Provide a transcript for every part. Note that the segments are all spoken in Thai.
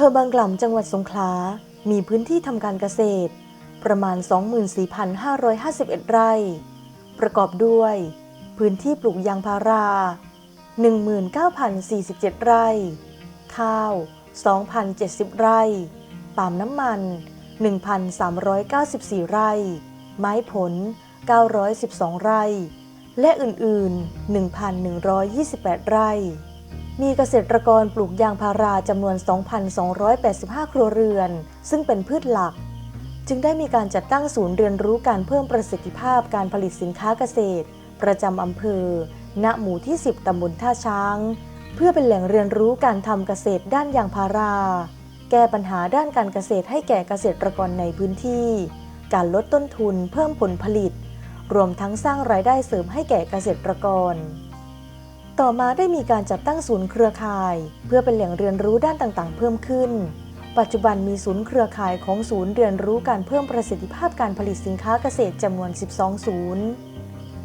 ภอบางกล่ำจังหวัดสงขลา มีพื้นที่ทำการเกษตร ประมาณ 24,551 ไร่ ประกอบด้วย พื้นที่ปลูกยางพารา 19,047 ไร่ ข้าว 2,070 ไร่ ปาล์มน้ำมัน 1,394 ไร่ ไม้ผล 912 ไร่ และอื่น ๆ 1,128 ไร่ มีเกษตรกรปลูกยางพาราจำนวน 2,285 ครัวเรือน ซึ่งเป็นพืชหลัก จึงได้มีการจัดตั้งศูนย์เรียนรู้การเพิ่มประสิทธิภาพการผลิตสินค้าเกษตร ประจำอำเภอ ณ หมู่ที่ 10 ตำบลท่าช้าง เพื่อเป็นแหล่งเรียนรู้การทำเกษตรด้านยางพารา แก้ปัญหาด้านการเกษตรให้แก่เกษตรกรในพื้นที่ การลดต้นทุนเพิ่มผลผลิต รวมทั้งสร้างรายได้เสริมให้แก่เกษตรกร ต่อมาได้มีการจัดตั้งศูนย์เครือข่าย เพื่อเป็นแหล่งเรียนรู้ด้านต่างๆ เพิ่มขึ้น ปัจจุบันมีศูนย์เครือข่ายของศูนย์เรียนรู้การเพิ่มประสิทธิภาพการผลิตสินค้าเกษตรจำนวน 12 ศูนย์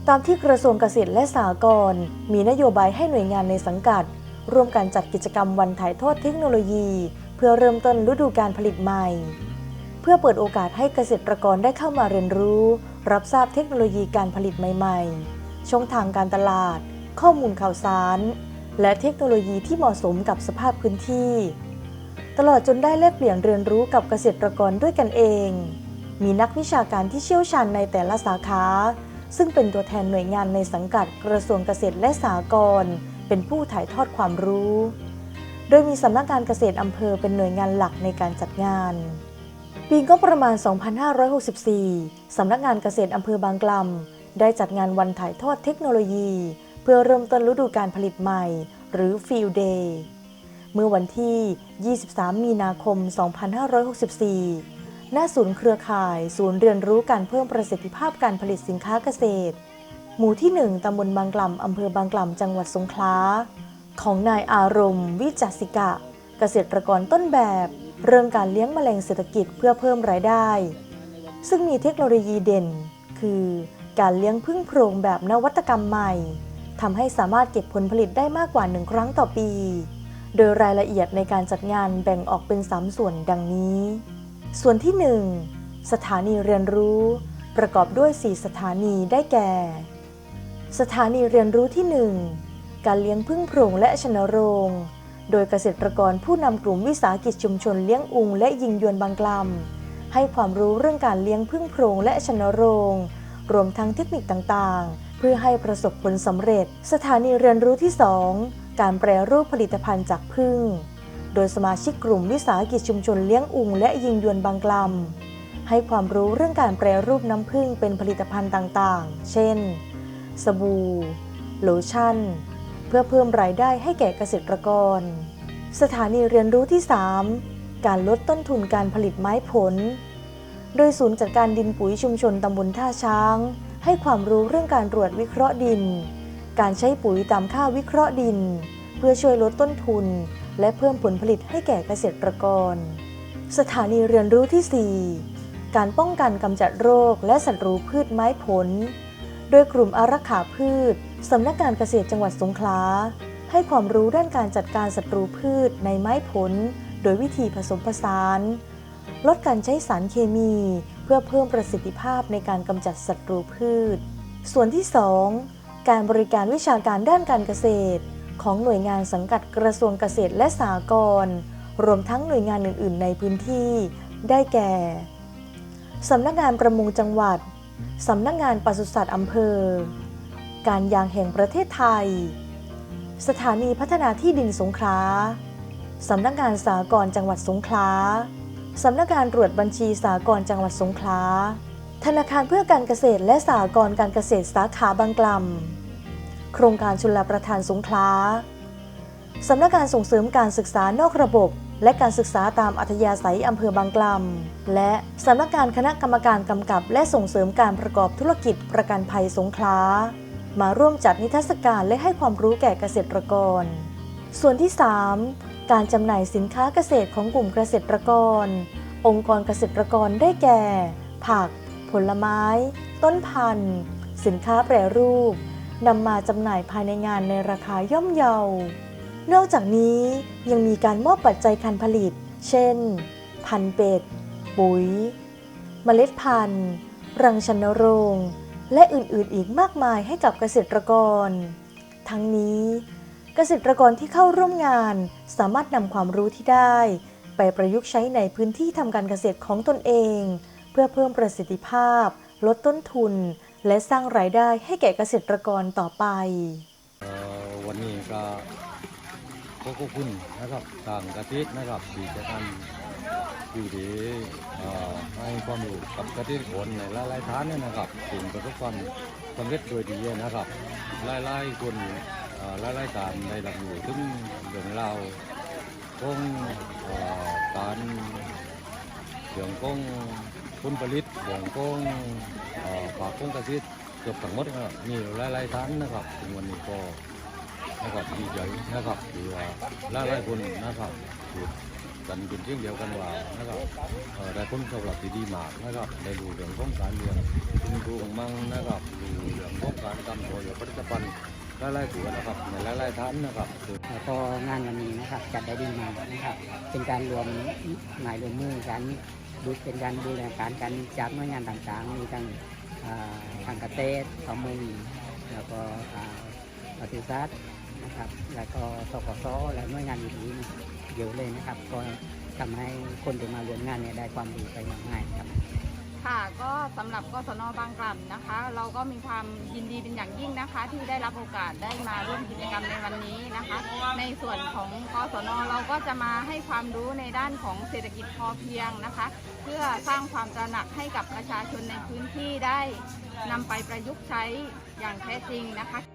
ตามที่กระทรวงเกษตรและสหกรณ์มีนโยบายให้หน่วยงานในสังกัด ร่วมกันจัดกิจกรรมวันถ่ายทอดเทคโนโลยี เพื่อเริ่มต้นฤดูการผลิตใหม่ เพื่อเปิดโอกาสให้เกษตรกรได้เข้ามาเรียนรู้ รับทราบเทคโนโลยีการผลิตใหม่ ๆ ช่องทางการตลาด ข้อมูลข่าวสาร และเทคโนโลยีที่เหมาะสมกับสภาพพื้นที่ ตลอดจนได้แลกเปลี่ยนเรียนรู้กับเกษตรกรด้วยกันเอง มีนักวิชาการที่เชี่ยวชาญในแต่ละสาขา ซึ่งเป็นตัวแทนหน่วยงานในสังกัดกระทรวงเกษตรและสหกรณ์เป็นผู้ถ่ายทอดความรู้ โดยมีสำนักงานเกษตรอำเภอเป็นหน่วยงานหลักในการจัดงานปีงบประมาณ 2564 สำนักงานเกษตรอำเภอบางกล่ำได้จัดงานวันถ่ายทอดเทคโนโลยี เพื่อเริ่มต้นฤดูการผลิตใหม่ หรือ Field Day เมื่อวันที่ 23 มีนาคม 2564 ณ ศูนย์เครือข่าย ศูนย์เรียนรู้การเพิ่มประสิทธิภาพการผลิตสินค้าเกษตร หมู่ที่ 1 ตำบลบางกล่ำ อำเภอบางกล่ำ จังหวัดสงขลา ของนายอารมณ์ วิจัสิกะ เกษตรกรต้นแบบ เรื่องการเลี้ยงแมลงเศรษฐกิจเพื่อเพิ่มรายได้ ซึ่งมีเทคโนโลยีเด่น คือ การเลี้ยงพึ่งโพรงแบบนวัตกรรมใหม่ ทำให้สามารถเก็บผลผลิตได้มากกว่าหนึ่งครั้งต่อปี โดยรายละเอียดในการจัดงานแบ่งออกเป็น 3 ส่วนดังนี้ ส่วนที่ 1 สถานีเรียนรู้ ประกอบด้วย 4 สถานีได้แก่ สถานีเรียนรู้ที่ 1 การเลี้ยงพึ่งโพรงและชนโรง โดยเกษตรกรผู้นำกลุ่มวิสาหกิจชุมชนเลี้ยงอุงและยิงยวนบางกลำให้ความรู้เรื่องการเลี้ยงพึ่งโพรงและชนโรง รวมทั้งเทคนิคต่างๆ เพื่อให้ประสบผลสำเร็จ สถานีเรียนรู้ที่ 2 การแปรรูปผลิตภัณฑ์จากพึ่ง โดยสมาชิกกลุ่มวิสาหกิจชุมชนเลี้ยงอุงและยิงยวนบางกลำให้ความรู้เรื่องการแปรรูปน้ำผึ้งเป็นผลิตภัณฑ์ต่างๆ เช่น สบู่ โลชั่น เพื่อเพิ่มรายได้ให้แก่เกษตรกร สถานีเรียนรู้ที่ 3 การลดต้นทุนการผลิตไม้ผล โดยศูนย์จัดการดินปุ๋ยชุมชนตำบลท่าช้าง ให้ความรู้เรื่องการตรวจวิเคราะห์ดิน การใช้ปุ๋ยตามค่าวิเคราะห์ดิน เพื่อช่วยลดต้นทุน และเพิ่มผลผลิตให้แก่เกษตรกร สถานีเรียนรู้ที่ 4 การป้องกันกำจัดโรคและศัตรูพืชไม้ผล โดยกลุ่มอารักขาพืชสำนักงานเกษตรจังหวัดสงขลาให้ความรู้ด้านการจัดการศัตรูพืชในไม้ผล โดยวิธีผสมผสาน ลดการใช้สารเคมี พื่อเพิ่มประสิทธิภาพในการกำจัดศัตรูพืช ส่วนที่ 2 การบริการวิชาการด้านการเกษตร ของหน่วยงานสังกัดกระทรวงเกษตรและสหกรณ์รวมทั้งหน่วยงานอื่น ๆ ในพื้นที่ ได้แก่สำนักงานประมงจังหวัดสำนักงานปศุสัตว์อำเภอ การยางแห่งประเทศไทย สถานีพัฒนาที่ดินสงขลาสำนักงานสากลจังหวัดสงขลา สำนักงานตรวจบัญชีสากลจังหวัดสงขลา ธนาคารเพื่อการเกษตรและสหกรการเกษตรสาขาบางกล่ำโครงการชลประทานสงขลา สำนักงานส่งเสริมการศึกษานอกระบบ และการศึกษาตามอัธยาศัยอำเภอบางกล่ำและสำนักงานคณะกรรมการกำกับ และส่งเสริมการประกอบธุรกิจประกันภัยสงขลา มาร่วมจัดนิทรรศการและให้ความรู้แก่เกษตรกร ส่วนที่ 3 การจำหน่ายสินค้าเกษตรของกลุ่มเกษตรกร องค์กรเกษตรกรได้แก่ ผัก ผลไม้ ต้นพันธุ์ สินค้าแปรรูปนำมาจำหน่ายภายในงานในราคาย่อมเยา นอกจากนี้ยังมีการมอบปัจจัยการผลิต เช่น พันธุ์เป็ด ปุ๋ย เมล็ดพันธุ์ รังชนโรง และอื่นๆอีกมากมายให้กับเกษตรกร ทั้งนี้ เกษตรกรที่เข้าร่วมงาน สามารถนำความรู้ที่ได้ ไปประยุกต์ใช้ในพื้นที่ทำการเกษตรของตนเอง เพื่อเพิ่มประสิทธิภาพ ลดต้นทุน และสร้างรายได้ให้แก่เกษตรกรต่อไปออวันนี้ก็ขอขอบคุณนะครับต่างกะทินะครับที่จะทำอยู่ดีให้ความรู้กับกะทิคนในหลายๆฐานเนี่ยนะครับถึงประสบความสำเร็จโดยดีนะครับหลายๆคน เอ่อหลายการได้รับรู้ถึงเรื่องราวของการเรื่องของผลผลิตเรื่องของปากของกระทิเกือบทั้งหมดนะครับมีหลายๆฐานนะครับถึงวันนี้ก็นะครับดีใจนะครับที่ว่าหลายๆคนนะครับพูดกันเป็นเสียงเดียวกันว่านะครับเอ่อได้ผลตอบรับที่ดีมากนะครับได้ดูเรื่องของการเลี้ยงคุณครูของมังนะครับดูเรื่องของการทำตัวอย่างผลิตภัณฑ์ หลายๆตัวนะครับในหลายๆท่านนะครับแล้วก็งานวันนี้นะครับจัดได้ดีมากนะครับ เป็นการรวมหมายรวมมือกันดูเป็นการบูรณาการกันจากหน่วยงานต่างๆ มีทั้งทางเกษตรประมงแล้วก็อ่าปศุสัตนะครับ แล้วก็สกสและหน่วยงานอื่นๆเยอะเลยนะครับ ก็ทำให้คนที่มารวมงานเนี่ยได้ความรู้ไปมากมายครับ ค่ะก็สำหรับกศนบางกล่ำนะคะ เราก็มีความยินดีเป็นอย่างยิ่งนะคะ ที่ได้รับโอกาสได้มาร่วมกิจกรรมในวันนี้นะคะ ในส่วนของกศนเราก็จะมาให้ความรู้ในด้านของเศรษฐกิจพอเพียงนะคะ เพื่อสร้างความตระหนักให้กับประชาชนในพื้นที่ได้นำไปประยุกต์ใช้อย่างแท้จริงนะคะ